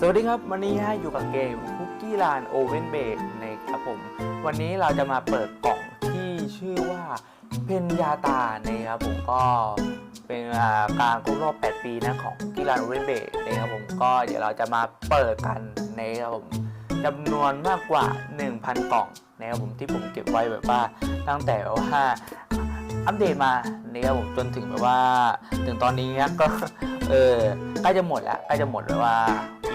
สวัสดีครับ วันนี้ฮะอยู่กับเกมคุกกี้ลานโอเวนเบกนะครับผม วันนี้เราจะมาเปิดกล่องที่ชื่อว่าเพนยาตานะครับผมก็เป็นการครบรอบ 8 ปีนะของกกี้ลานโอเวนเบกนะครับผมก็เดี๋ยวเราจะมาเปิดกันนะครับผมจำนวนมากกว่า 1,000 กล่องนะครับผมที่ผมเก็บไว้แบบว่าตั้งแต่ว่าอัปเดตมานะครับผมจนถึงแบบว่า ถึงตอนนี้นะก็เออใกล้จะหมดแล้วใกล้จะหมดแบบว่า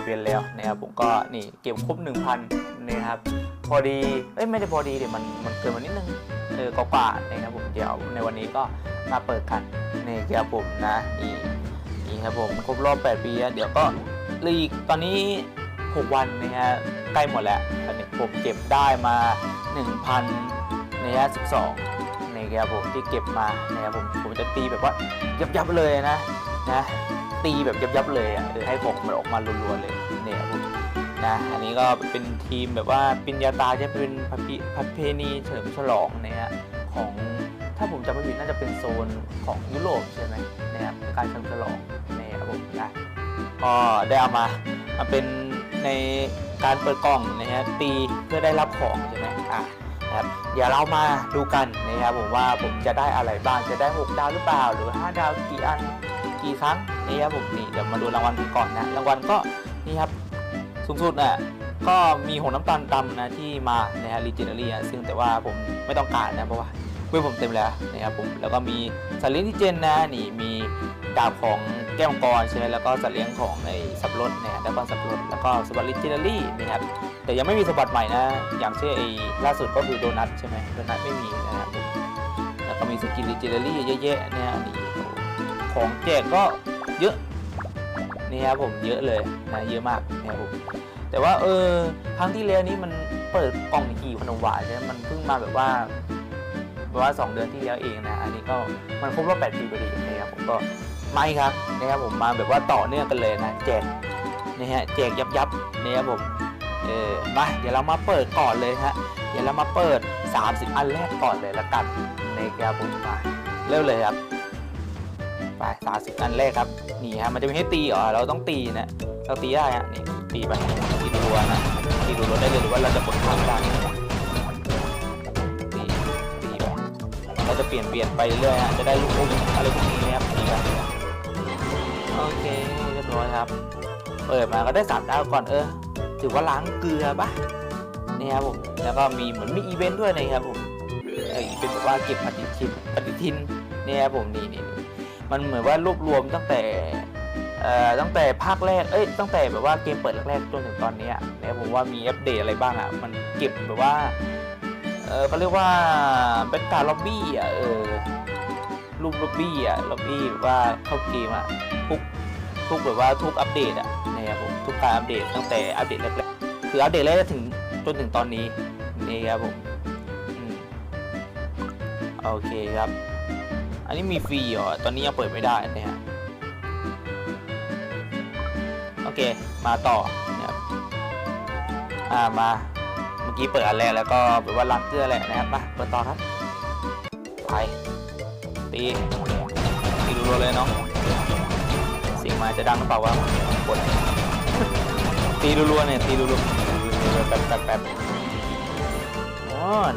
อีเวนต์แล้วนะครับผมก็นี่เก็บครบ 1,000นะครับพอดีเอ้ยไม่ได้พอดีเดี๋ยวมันมันเกินมานิดนึงเออกว่าๆนะครับผมเดี๋ยวในวันนี้ก็มาเปิดกันนี่ครับผมนะนี่นี่ครับผมครบรอบ 8 ปีแล้วเดี๋ยวก็ลีกตอนนี้ 6 วันนะฮะใกล้หมดแล้วตอนนี้ผมเก็บได้มา 1,000นะฮะ12นะครับผมที่เก็บมานะครับผมผมจะตีแบบว่ายับๆเลยนะนะ ตีแบบยับๆเลยอะเออให้ผมมันออกมารัวๆเลยเนี่ยครับนะอันนี้ก็เป็นทีมแบบว่าปิญญาตาจะเป็นพระพิพัเพณีเฉลิมฉลองนะฮะของถ้าผมจำไม่ผิดน่าจะเป็นโซนของยุโรปใช่ไหมนะครับการเฉลิมฉลองเนี่ยครับผมนะก็ได้เอามามาเป็นในการเปิดกล่องนะฮะตีเพื่อได้รับของใช่ไหมอะนะครับเดี๋ยวเรามาดูกันนะครับผมว่าผมจะได้อะไรบ้างจะได้ 6 ดาวหรือเปล่า หรือ 5 ดาวกี่อัน กี่ครั้งนี่ครับผมนี่เดี๋ยวมาดูรางวัลกันก่อนนะรางวัลก็นี่ครับสูงสุดน่ะก็มีหงน้ำตาลดำนะที่มานะฮะรีเจนเนอรี่ซึ่งแต่ว่าผมไม่ต้องการนะเพราะว่าเวทผมเต็มแล้วนะครับผมแล้วก็มีสัตว์เลี้ยงที่เจนนะนี่มีดาบของแก้วมังกรใช่ไหมแล้วก็สัตว์เลี้ยงของไอ้สับปะรดนะฮะแล้วก็สับปะรดแล้วก็สบัตรีเจนเนอรี่นะครับแต่ยังไม่มีสมบัติใหม่นะ อย่างเช่นไอ้ล่าสุดก็คือโดนัทใช่ไหมโดนัทไม่มีนะครับผมแล้วก็มีสกินรีเจนเนอรี่เยอะแยะนะฮะนี่ ของแจกก็เยอะนี่ครับผมเยอะเลยนะเยอะมากนะครับผมแต่ว่าเออครั้งที่แล้วนี้มันเปิดกล่องกี่ขนมหวานใช่ไหมมันเพิ่งมาแบบว่าแบบว่า2เดือนที่แล้วเองนะอันนี้ก็มันครบรอบ8ปีพอดีนะครับผมก็ไม่ครับนะครับผมมาแบบว่าต่อเนื่องกันเลยนะแจกนี่ฮะแจกยับยับนี่ครับผมเออมาเดี๋ยวเรามาเปิดก่อนเลยฮะเดี๋ยวเรามาเปิด 30 อันแรกก่อนเลยละกันนะครับผมมาเริ่มเลยครับ ไปสามสิบอันแรกครับนี่ฮะมันจะไมีให้ตีเหรอเราต้องตีนะเราตีได้ฮะนี่ตีไปตีรัวนะตีรัวๆได้เลยหรือว่าเราจะกดข้ามได้ตีตีไปเราจะเปลี่ยนเปลี่ยนไปเรื่อยฮะจะได้ลูกอุ้มอะไรพวกนี้นะครับตีไปโอเคเรียบร้อยครับเปิดมาก็ได้สามดาวก่อนเออถือว่าล้างเกลือปะนี่ครับผมแล้วก็มีเหมือนมีอีเวนต์ด้วยนะครับผมอีเวนต์แบบว่าเก็บปฏิทินปฏิทินนี่ครับผมนี่นี่ มันเหมือนว่ารวบรวมตั้งแต่ตั้งแต่ภาคแรก เอ้ย ตั้งแต่แบบว่าเกมเปิดแรกๆจนถึงตอนนี้เนี่ยผมว่ามีอัปเดตอะไรบ้างอะ มันเก็บแบบว่า เออเขาเรียกว่าเป็นการล็อบบี้อะ เออ รูปล็อบบี้อะ ล็อบบี้แบบว่าเข้าเกมอะ ทุก ทุกแบบว่าทุกอัปเดตอะนะครับผม ทุกการอัปเดตตั้งแต่อัปเดตแรกๆ คืออัปเดตแรกถึงจนถึงตอนนี้ นี่ครับผม โอเคครับ อันนี้มีฟรีเหรอตอนนี้ยังเปิดไม่ได้นะฮะโอเค มาต่อนะครับอ่ามา เมื่อกี้เปิดอันแรกแล้วก็แบบว่าล้างเกลือแหละนะครับ มา เปิดต่อครับ ไป ตีตีรัวๆเลยเนาะเสียงมาจะดังหรือเปล่าวะกดตีรัวๆเนี่ย ตีรัวๆแป๊บแป๊บแป๊บ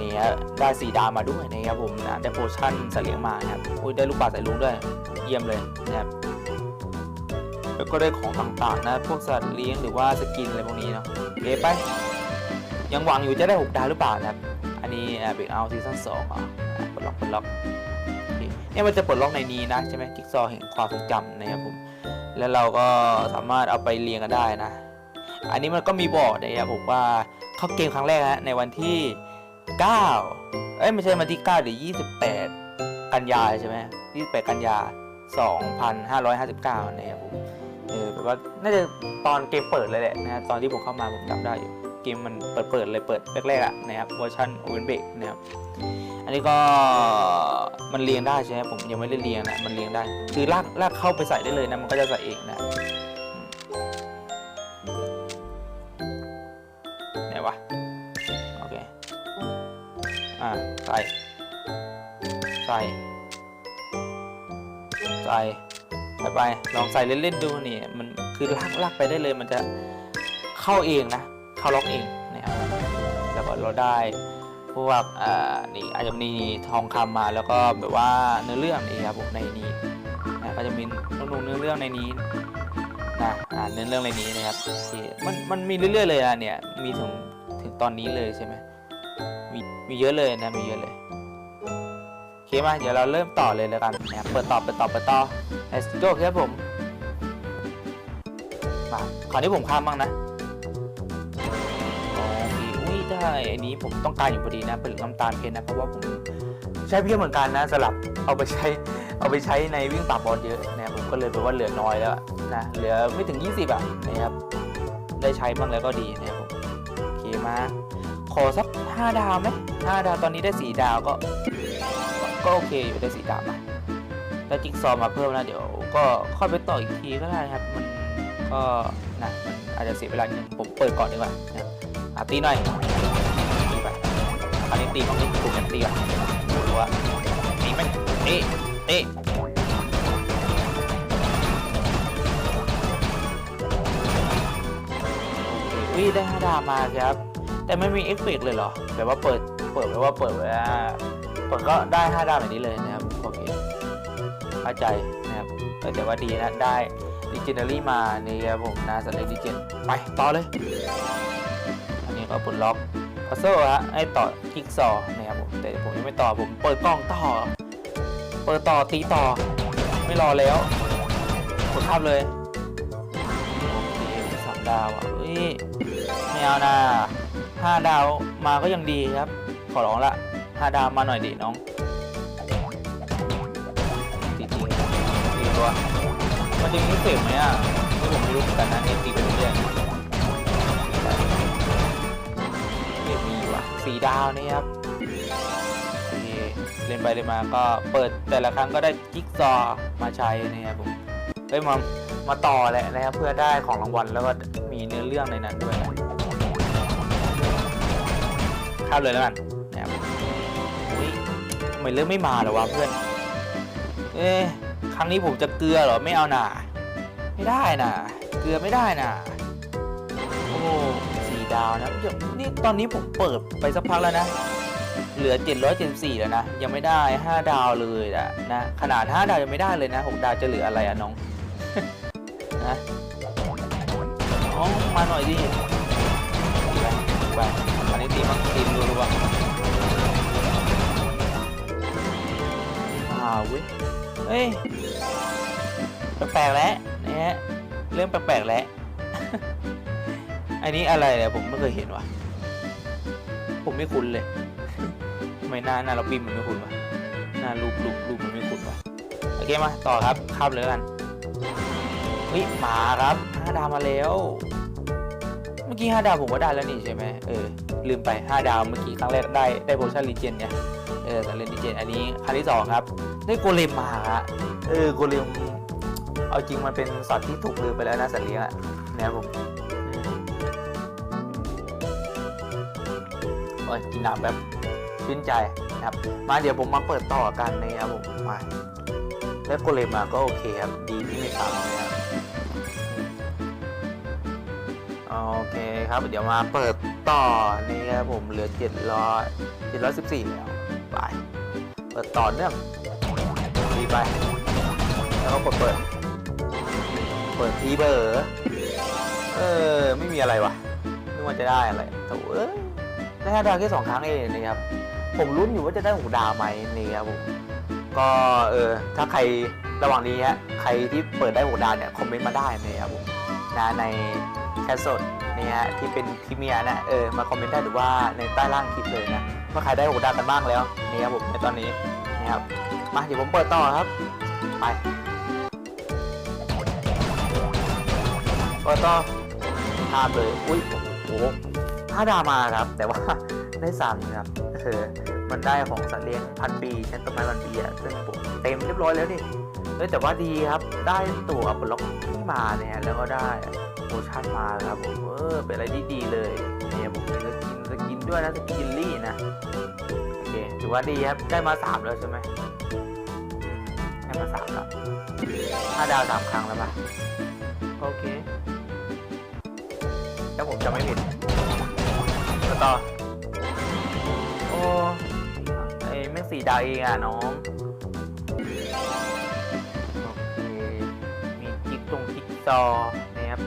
นี่ฮะได้สีดาวมาด้วยนะครับผมนะได้โพชั่นสเลียงมานะครับอุ้ยได้ลูกปลาใส่ลุงด้วยเยี่ยมเลยนะครับแล้วก็ได้ของต่างๆนะพวกสัตว์เลี้ยงหรือว่าสกินอะไรพวกนี้เนาะโอเคไป ยังหวังอยู่จะได้ 6 ดาวหรือเปล่านะครับ อันนี้เบเอาซีซั่นสองอะอะปลดล็อกปลดล็อกเนี่ยมันจะปลดล็อกในนี้นะใช่ไหมจิ๊กซอว์แห่งความทรงจำนะครับผมแล้วเราก็สามารถเอาไปเรียงกันได้นะ อันนี้มันก็มีบอกนะครับผมว่าเข้าเกมครั้งแรกนะในวันที่ 9 เอ้ย ไม่ใช่วันที่9หรือ28 กันยาใช่ไหม28 กันยา 2559 นะครับผมเออแบบว่าน่าจะตอนเกมเปิดเลยแหละนะตอนที่ผมเข้ามาผมจำได้อยู่เกมมันเปิดเปิดเลยเปิดแรกๆอะนะครับเวอร์ชันโอเวนเบกนะครับอันนี้ก็มันเรียงได้ใช่ไหมผมยังไม่ได้เรียงนะมันเรียงได้ คือลากลากเข้าไปใส่ได้เลยนะมันก็จะใส่เองนะ ส่ใส่ไปไปลองใส่เล่นๆดูนี่มันคือลากลากไปได้เลยมันจะเข้าเองนะ เข้าล็อกเองนะครับแล้วก็เราได้พวกอ่านี่อาจจะมีทองคำมาแล้วก็แบบว่าเนื้อเรื่องนี่ครับผมในนี้นะก็จะมีนุ่งเนื้อเรื่องในนี้นะอ่าเนื้อเรื่องในนี้นะครับมันมันมีเรื่อยๆเลยอะเนี่ยมีถึงถึงตอนนี้เลยใช่ไหมมีมีเยอะเลยนะมีเยอะเลย คมาเดี๋ยวเราเริ่มต่อเลยแล้วกันนะครับเปิดต่อเปิดต่อเปิดต่อ let's go ครับผมมาขอที่ผมข้ามบ้างนะโอเคอุ้ยได้อันนี้ผมต้องการอยู่พอดีนะเป็นน้ำตาลเพชรนะเพราะว่าผมใช้เพียงเหมือนกันนะสลับเอาไปใช้เอาไปใช้ในวิ่งปราบบอลเยอะนะผมก็เลยแปลว่าเหลือน้อยแล้วนะเหลือไม่ถึง 20อะนะครับได้ใช้บ้างแล้วก็ดีนะครับผมโอเคมาขอสัก 5 ดาวไหม5ดาวตอนนี้ได้ 4 ดาวก็ ก็โอเคอยู่ได้4ดาวมาแล้วจิ๊กซอมาเพิ่มนะเดี๋ยวก็ค่อยไปต่ออีกทีก็ได้ครับ มันก็นะมันอาจจะเสียเวลานิดนึงผมเปิดก่อนดีกว่านะอะตีหน่อยตีไปอันนี้ตีต้องตีถูกกันตีก่อนดูว่าตีไหมเตะเตะโอเคอุ้ยได้ห้าดาวมาครับ แต่ไม่มีเอฟเฟกเลยเหรอแบบว่าเปิด เปิดไว้ว่าเปิดไว้ว่าเปิดก็ได้ห้าดาวแบบนี้เลยนะครับโอเคเข้าใจนะครับแต่ว่าดีนะได้ดิจิเนอรี่มานี่ครับผมนะสเลดิเจนไปต่อเลย อันนี้ก็ปลดล็อกพัซเซิลฮะให้ต่อจิ๊กซอนะครับผมแต่ผมยังไม่ต่อผมเปิดกล้องต่อ เปิดต่อตีต่อ ไม่รอแล้วกดข้ามเลยโอเคสามดาวอะเฮ้ยไม่เอานะห้าดาวมาก็ยังดีครับ ขอร้องละาดาวมาหน่อยดิน้องตีตีตีตัวมันจะมีเฟกไหมอะที่ผมไม่รู้เหมือนกันนะเนี่ยตีไปเรื่อยๆเกมมีว่ะสีดาวนี่ครับเคเล่นไปเล่นมาก็เปิดแต่ละครั้งก็ได้จิ๊กซอว์มาใช้นะครับผมเอ้ยมามาต่อแหละนะครับเพื่อได้ของรางวัลแล้วก็มีเนื้อเรื่องในนั้นด้วยนะข้ามเลยแล้วกัน ไมเรื่องไม่มาหรอวะเพื่อน เอ๊ครั้งนี้ผมจะเกลือเหรอไม่เอาหนาไม่ได้น่ะเกลือไม่ได้น่ะโอ้สี่ดาวนะเดี๋ยวนี่ตอนนี้ผมเปิดไปสักพักแล้วนะ เหลือ 774 แล้วนะ ยังไม่ได้ 5 ดาวเลยอะนะ ขนาด 5 ดาวยังไม่ได้เลยนะ 6 ดาวจะเหลืออะไรอะน้องนะน้องมาหน่อยดิไปไปอันนี้ตีมั้งตีมดูดูว่าอ้าเว้ยเฮ้ยแปลกๆแล้วนะฮะเริ่มแปลกๆแล้ว อันนี้อะไรเนี่ยผมไม่เคยเห็นว่ะ ผมไม่คุ้นเลยทำไมหน้าหน้าเราบิมมันไม่คุ้นวะหน้ารูปรูปรูปมันไม่คุ้นวะโอเคมาต่อครับข้ามเลยกันเฮ้ยหมาครับห้าดาวมาแล้ว เมื่อกี้ห้าดาวผมก็ได้แล้วนี่ใช่ไหมเออลืมไปห้าดาวเมื่อกี้ครั้งแรกได้ได้โพชั่นลีเจนเนี่ยเออแต่เล่นลีเจนอันนี้ครั้งที่สองครับ ได้โกเลมมาฮะเออโกเลมเอาจริงมันเป็นสัตว์ที่ถูกลืมไปแล้วนะสัตว์เลี้ยงอะเนี่ยผมโอ้ยกินน้ำแบบชื่นใจนะครับ มาเดี๋ยวผมมาเปิดต่อกันนะครับผมมาแล้วโกเลมมาก็โอเคครับ ดีที่ไม่ซ้ำนะครับโอเคครับ เดี๋ยวมาเปิดต่อนี่ครับผมเหลือ700 714 แล้ว ไป เปิดต่อเนื่องดี ไป แล้วก็กดเปิด เปิดทีเบอร์เออ ไม่มีอะไรวะนึกว่าจะได้อะไรโถ่เอ้ยได้ห้าดาวแค่สองครั้งเองนะครับ ผมลุ้นอยู่ว่าจะได้หกดาวไหมนี่ครับผมก็เออถ้าใครระหว่างนี้ฮะใครที่เปิดได้หกดาวเนี่ยคอมเมนต์มาได้นะครับผมนะในแคสสดนี่ฮะที่เป็นพรีเมียนะเออมาคอมเมนต์ได้หรือว่าในใต้ล่างคลิปเลยนะว่าใครได้หกดาวกันบ้างแล้วนี่ครับผมในตอนนี้นะครับ มาเดี๋ยวผมเปิดต่อครับ ไปเปิดต่อภาพเลยอุ้ยโอ้โหห้าดาวมาครับ แต่ว่าได้สามครับเออมันได้ของสัตว์เลี้ยงพันปีเช่นต้นไม้พันปีอะซึ่งผมเต็มเรียบร้อยแล้วนี่เอ้ยแต่ว่าดีครับได้ตัวอัปล็อกที่มาเนี่ยแล้วก็ได้โพชั่นมาครับผมเออเป็นอะไรที่ดีเลยเนี่ยผมมีสกินสกินด้วยนะสกินลี่นะโอเคถือว่าดีครับได้มาสามแล้วใช่ไหม มได้มาสามแล้วห้าดาวสามครั้งแล้วปะโอเคถ้าผมจะไม่ผิดแล้วต่อ โอ้ไอ้แม่งสีดาวเองอะน้อง โอเค มีจิ๊กตรงจิ๊กซอว์นะครับ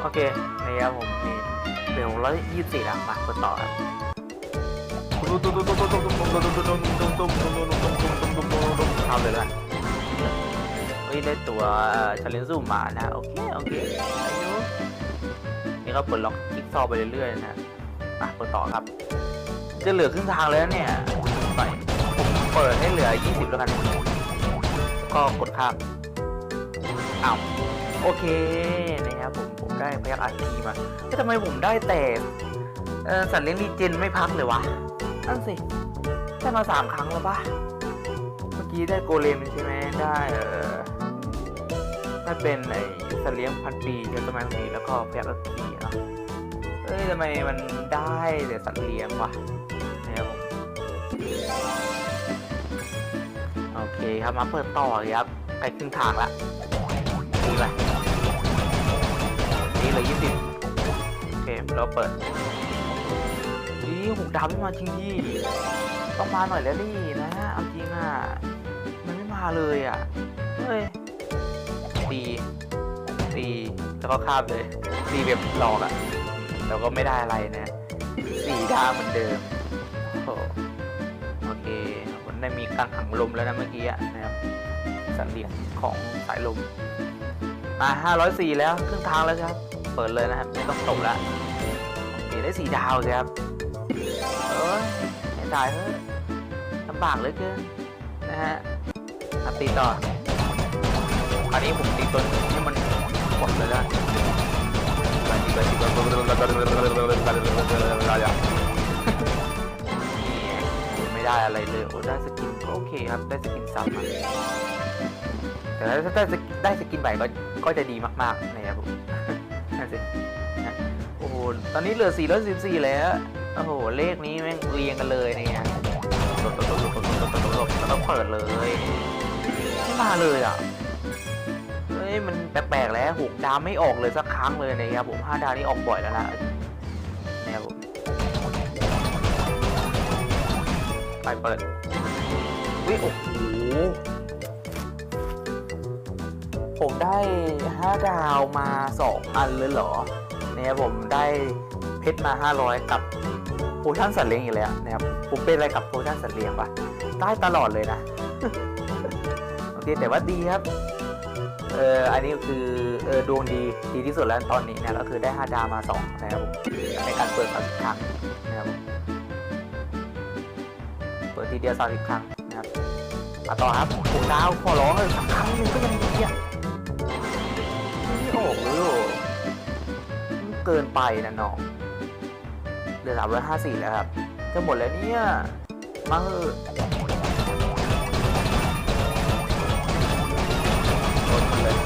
โอเคนี่ครับผมนี่เดี๋ยวร้อยยี่สิบสี่ละมาคนต่อครับ ทำเลยละเฮ้ยได้ตัวชาเลนซูมานะ โอเค โอเคอายุนี่ก็ปลดล็อกจิ๊กซอไปเรื่อยๆนะมาคนต่อครับ จะเหลือครึ่งทางแล้วเนี่ยไปผมเปิดให้เหลือ 20 แล้วกัน ก็กดข้ามอ้าวโอเคนะครับผมผมได้พยักอาชีมาแต่ทำไมผมได้แต่สัตว์เลี้ยงดีเจนไม่พักเลยวะ นั่นสิ ได้มาสามครั้งแล้วปะเมื่อกี้ได้โกเลมใช่ไหมได้เออได้เป็นไอสัตว์เลี้ยงพันปีเจ้าต้นไม้พันปีแล้วก็พยักอาชีเนาะเอ้ยทำไมมันได้แต่สัตว์เลี้ยงวะนะครับผมโอเคครับมาเปิดต่อเลยครับไปครึ่งทางละนี่ไปนี่เลยยี่สิบโอเคเราเปิด นี่หกดาวไม่มาจริงที่ต้องมาหน่อยแล้วนี่นะเอาจริงอะมันไม่มาเลยอะเฮ้ยตีตีแล้วก็ข้ามเลยตีแบบหลอกอะแล้วก็ไม่ได้อะไรนะสี่ดาวเหมือนเดิมโอเคมันได้มีกังขังลมแล้วนะเมื่อกี้ะนะครับสัตว์เลี้ยงของสายลมอ่า504แล้วครึ่งทางแล้วครับ เปิดเลยนะครับไม่ต้องตกแล้วได้สี่ดาวครับ ไม่ตายเฮ้ยลำบากเหลือเกินนะฮะมาตีต่ออันนี้ผมตีตัวให้มันหมดเลยล้วไปตีไปตีไปนี่ไม่ได้อะไรเลยโอ้ได้สกินก็โอเคครับได้สกินซ้ำแต่ถ้าได้สกินได้สกินใหม่ก็ก็จะดีมากๆนะครับผมนะสินะโอ้โหตอนนี้เหลือ414แล้ว โอ้โห เลขนี้แม่งเรียงกันเลยเนี่ยต้ตงเปิดเลย ไม่มาเลยอะ เฮ้ย มันแปลกๆแล้วหกดาวไม่ออกเลยสักครั้งเลยนะครับผมห้าดาวนี่ออกบ่อยแล้วนะนะครับผมไปเปิดวิโอ้โหผมได้ 5 ดาวมา 2 อันเลยเหรอ เนี่ยผมได้เพชรมา 500 กับ โพชั่นสัตว์เลี้ยงอีกแล้วนะครับ ผมเป็นอะไรกับโพชั่นสัตว์เลี้ยงปะได้ตลอดเลยนะ โอเค แต่ว่าดีครับ เอออันนี้คือเออดวงดีดีที่สุดแล้วตอนนี้นะ ก็คือได้5ดาวมา 2 นะครับผมในการเปิด30ครั้งนะครับ เปิดทีเดียว30ครั้งนะครับมาต่อครับหกดาวขอร้องเลยสักครั้งนึงก็ยังดีอะไม่ออกเลยเหเกินไปนะน้อง เหลือสามร้อยห้าสี่แล้วครับ จะหมดแล้วเนี่ย มาเถอะหมดเลย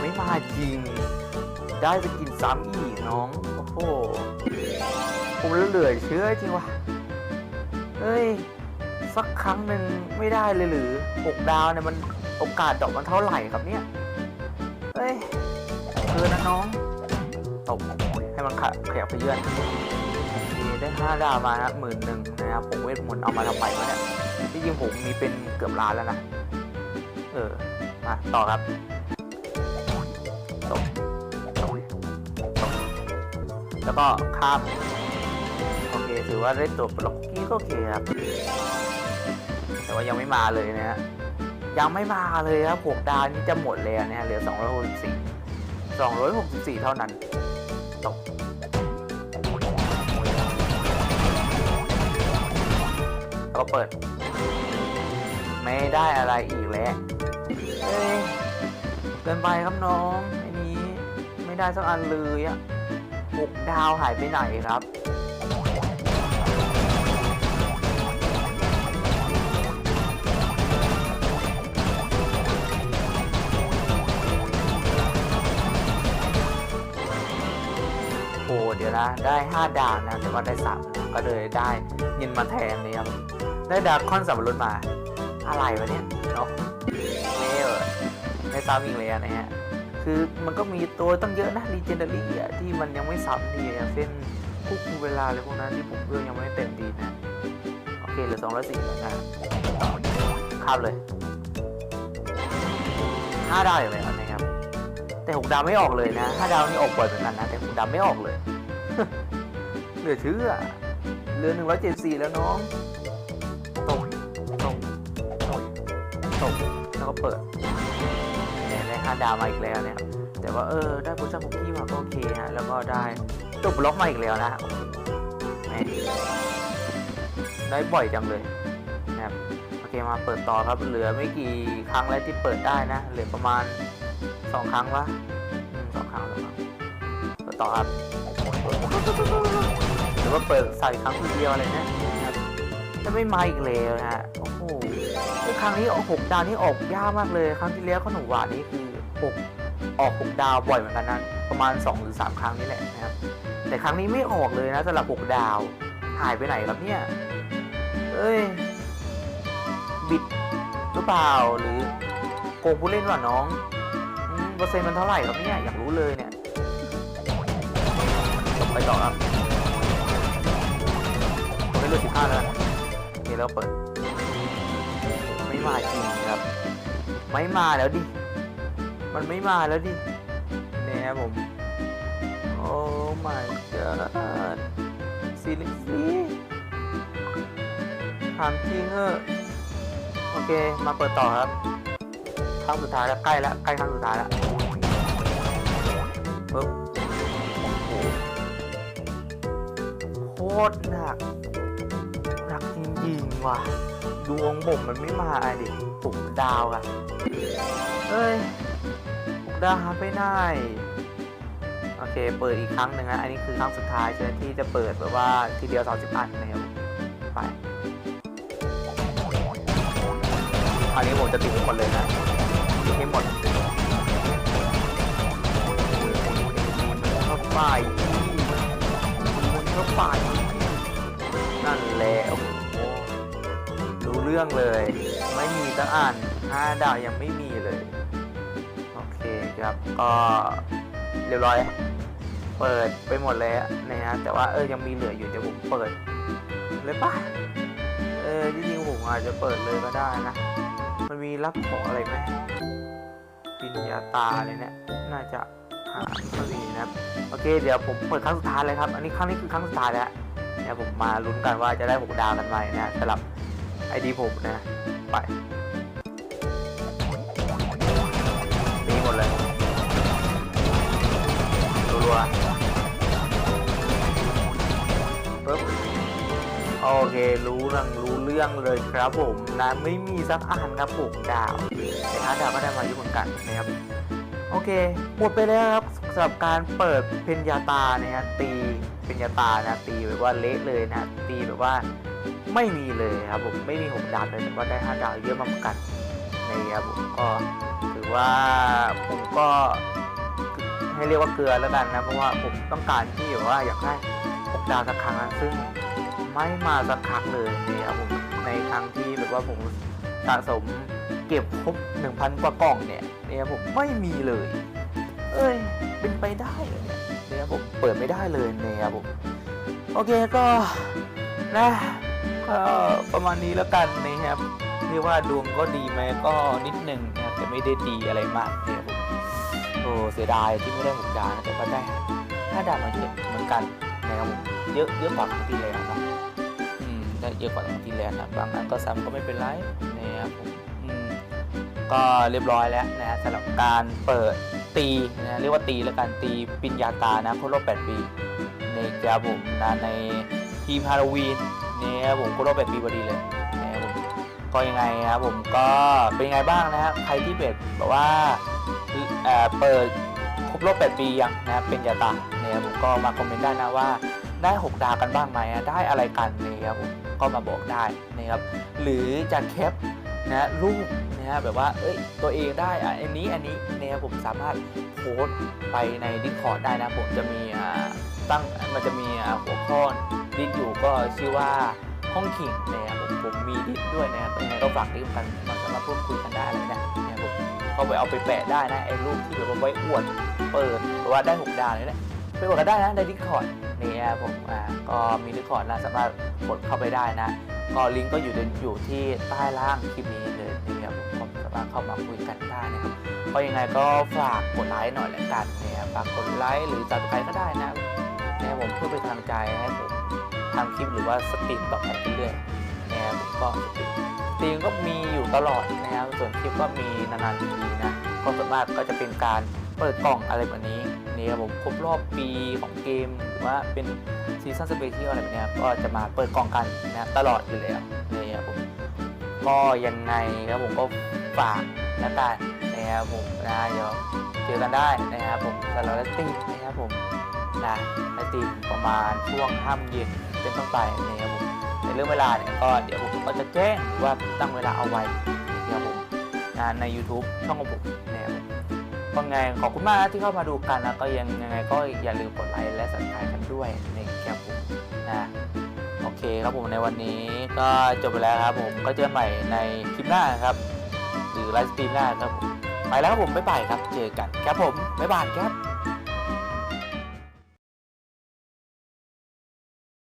ไม่มาจริง ได้จะกินซ้ำอีกน้อง โอ้โหผมเหลือเชื่อจริงวะเฮ้ย สักครั้งหนึ่งไม่ได้เลยหรือหกดาวเนี่ยมันโอกาสดอกมันเท่าไหร่ครับเนี่ย เฮ้ย เออนะน้องตบให้มันขะขยับไปเยื่อนได้ห้าดาวมานะหมื่นหนึ่งนะครับผมเวทมนต์เอามาทำไมวะเนี่ยที่จริงผมมีเป็นเกือบล้านแล้วนะ เออ มาต่อครับตบตบตบแล้วก็ข้าม โอเค ถือว่าได้ตัวบล็อกกี้ก็โอเคครับ แต่ว่ายังไม่มาเลยนะฮะ ยังไม่มาเลยครับหกดาวนี้จะหมดเลยนะฮะเหลือ264 264 เท่านั้นตกแล้วก็เปิด ไม่ได้อะไรอีกแล้วเอ้ยเกินไปครับน้องไอ้นี้ไม่ได้สักอันเลยอะหกดาวหายไปไหนครับ นะ ได้ 5 ดาวนะแต่ว่าได้3นะก็เลยได้เงินมาแทนนี่ครับได้ดาคอนสับปะรดมา อะไรวะเนี่ยเนาะเลวอะซ้ำอีกเลยนะฮะคือมันก็มีตัวตั้งเยอะนะ Legendary อ่ที่มันยังไม่ซ้ำดีอย่างเช่นควบคุมเวลาอะไรพวกนั้นที่ผมเลือกยังไม่เต็มดีนะโอเคเหลือสองร้อยสี่แล้วนะข้ามเลยห้าดาวอย่างไรครับนะครับแต่หกดาวไม่ออกเลยนะห้าดาวนี่ออกบ่อยเหมือนกันนะแต่หกดาวไม่ออกเลย เหลือเชื่อเหลือหนึ่งร้อยเจ็ดสี่แล้วน้อง ตก ตก ตก ตก แล้วก็เปิดเนี่ยได้ห้าดาวมาอีกแล้วเนี่ย แต่ว่าเออ ได้โพชั่นคุกกี้มาก็โอเคฮะ แล้วก็ได้ตัวบล็อกมาอีกแล้วนะเคแม่ได้บ่อยจังเลยนะครับโอเคมาเปิดต่อครับ เหลือไม่กี่ครั้งแล้วที่เปิดได้นะ เหลือประมาณสองครั้งวะสองครั้งสองครั้งเปิดต่อครับ หรือว่าเปิดใส่ครั้งเดียวอะไรเนะนะครับจะไม่มาอีกแล้วนะฮะโอ้โหไอ้ครั้งนี้ออกหกดาวนี่ออกยากมากเลยครั้งที่แล้วขนมหวานนี่คือหกออกหกดาวบ่อยเหมือนกันนะประมาณ2หรือ3ครั้งนี่แหละนะครับ แต่ครั้งนี้ไม่ออกเลยนะสำหรับหกดาวหายไปไหนครับเนี่ยเอ้ยบิดหรือเปล่าหรือโกงผู้เล่นวะน้องเปอร์เซ็นต์มันเท่าไหร่ครับเนี่ยอยากรู้เลยเนี่ย ไปต่อครับไม่รู้สิบห้าแล้วนะโอเคแล้วเปิด ไม่มาจริงครับ ไม่มาแล้วดิ มันไม่มาแล้วดิเนี่ยผม โอ้ my god ซีรีส์ถามจริงเออโอเค มาเปิดต่อครับครั้งสุดท้ายแล้วใกล้แล้วใกล้ครั้งสุดท้ายแล้วปึ๊บ ตรหนักหนักจริงๆว่ะ ดวงผมมันไม่มาไอ้ดิปุกดาวอะเอ้ยปุกดาวไปไหนโอเค เปิดอีกครั้งหนึ่งนะ อันนี้คือครั้งสุดท้ายใช่ไหมที่จะเปิดแบบว่าทีเดียว 30 อันนะครับไป อันนี้ผมจะติดให้หมดเลยนะติดให้หมดเข้าไปมันเข้าไป นั่นแหละโอ้โหรู้เรื่องเลย ไม่มีสักอ่านห้าดาวยังไม่มีเลย โอเคครับก็เรียบร้อย เปิดไปหมดเลยอะนะฮะแต่ว่าเออยังมีเหลืออยู่เดี๋ยวผมเปิดเลยปะเออจริงๆผมอาจจะเปิดเลยก็ได้นะ มันมีรับของอะไรไหมปิญญาตาเลยเนี่ยน่าจะหาไม่มีนะครับ โอเค เดี๋ยวผมเปิดครั้งสุดท้ายเลยครับ อันนี้ครั้งนี้คือครั้งสุดท้ายแล้ว นี่ยผมมาลุ้นกันว่าจะได้หกดาวกันไหมนะสำหรับไอดีผมนะ ไปนี่หมดเลยรัวๆปึ๊บโอเครู้เรื่องรู้เรื่องเลยครับผมนะไม่มีสักอันครับผมดาวแต่ถ้าดาวก็ได้มาเยอะเหมือนกันนะครับโอเคหมดไปแล้วครับสำหรับการเปิดเพนยาตาเนะฮะตี เพนยาตานะตีแบบว่าเละเลยนะตีแบบว่าไม่มีเลยครับผมไม่มีหกดาวเลยแต่ก็ได้ห้าดาวเยอะมากกันนะครับผมก็ถือว่าผมก็ให้เรียกว่าเกลือแล้วกันนะเพราะว่าผมต้องการที่แบบว่าอยากได้หกดาวสักครั้งนซึ่งไม่มาสักครั้งเลยนะครับผมในครั้งที่แบบว่าผมสะสมเก็บครบ1,000 กว่ากล่องเนี่ยเนี่ยผมไม่มีเลย เอ้ย เป็นไปได้เหรอเนี่ย นี่ยผมเปิดไม่ได้เลยเนี่ยครับผมโอเคก็นะก็ประมาณนี้แล้วกันนะครับเรียกว่าดวงก็ดีไหมก็นิดหนึ่งนะครับแต่ไม่ได้ดีอะไรมากเนี่ยผมโอ้เสียดายที่ไม่ได้หกดาวนะแต่ก็ได้ห้าดาวมาเยอะเหมือนกันนะครับผมเยอะเยอะกว่าครั้งที่แล้วนะอืมได้เยอะกว่าครั้งที่แล้วนะบางอันก็ซ้ำก็ไม่เป็นไรนะครับผมอืมก็เรียบร้อยแล้วนะฮะสำหรับการเปิด ตีนะเรียกว่าตีแล้วกันตีปิญญาตานะครบรอบ8ปีในกราผมนะในทีมฮาโลวีนเนี่ยผมครบรอบ8ปีพอดีเลยนะครับผมก็ยังไงครับผมก็เป็นยังไงบ้างนะฮะใครที่เป็นแบบว่าเอ่อเปิดครบรอบ8ปียังนะเป็นยาตาเนี่ยผมก็มาคอมเมนต์ได้นะว่าได้ 6 ดาวกันบ้างไหมได้อะไรกันนะครับผมก็มาบอกได้นะครับหรือจะแคปนะรูป ฮะแบบว่าเอ้ยตัวเองได้อะอันนี้อันนี้นะครับผมสามารถโพสต์ไปใน Discord ได้นะผมจะมีอ่าตั้งมันจะมีอ่าหัวข้อดิสอยู่ก็ชื่อว่าห้องขิงนะครับผมผมมีดิสด้วยนะครับยังไงก็ฝากดิสกันมันสามารถพูดคุยกันได้เลยนะนะครับผมก็ไปเอาไปแปะได้นะไอ้รูปที่แบบว่าไว้อวดเปิดหรือว่าได้หกดาวนี่แหละไปอวดกันได้นะในดิสคอร์ดนี่ครับผมอ่าก็มีดิสคอร์ดนะสามารถกดเข้าไปได้นะ ก็ลิงก์ก็อยู่ในอยู่ที่ใต้ล่างคลิปนี้ ผมาเข้ามาคุยกันได้นะครับก็ยังไงก็ฝากกดไลค์หน่อยละกันนะครับฝากกดไลค์หรือจับใครก็ได้นะนะครับผมเพื่อเป็นกำลังใจให้ผมทำคลิปหรือว่าสตรีมต่อไปเรื่อยๆนะครับผมก็สตรีมสตรีมก็มีอยู่ตลอดนะครับส่วนคลิปก็มีนานๆทีนะก็ส่วนมากก็จะเป็นการเปิดกล่องอะไรแบบนี้นี่ครับผมครบรอบปีของเกมหรือว่าเป็นซีซั่นสเปเชียลอะไรแบบเนี้ยก็จะมาเปิดกล่องกันนะตลอดอยู่แล้วนี่ครับผม ก็ยังไงครับผมก็ฝากแล้วกันนะครับผมนะเดี๋ยวเจอกันได้นะครับผมสำหรับเลตติ้นะครับผมนะเลตติ้ประมาณช่วงห้ามเย็นเป็นต้นไปนะครับผมในเรื่องเวลาเนี่ยก็เดี๋ยวผมก็จะแจ้งว่าตั้งเวลาเอาไว้นะครับผมนะใน YouTube ช่องของผมนะครับผมก็ไงขอบคุณมากนะที่เข้ามาดูกันนะก็ยังยังไงก็อย่าลืมกดไลค์และสับสไครต์กันด้วยนะครับผมนะ เคครับผมในวันนี้ก็จบไปแล้วครับผมก็เจอกันใหม่ในคลิปหน้าครับ หรือไลฟ์สตรีมหน้าครับผมไปแล้วครับผมบ๊ายบายครับ เจอกันครับผมบ๊ายบายครับ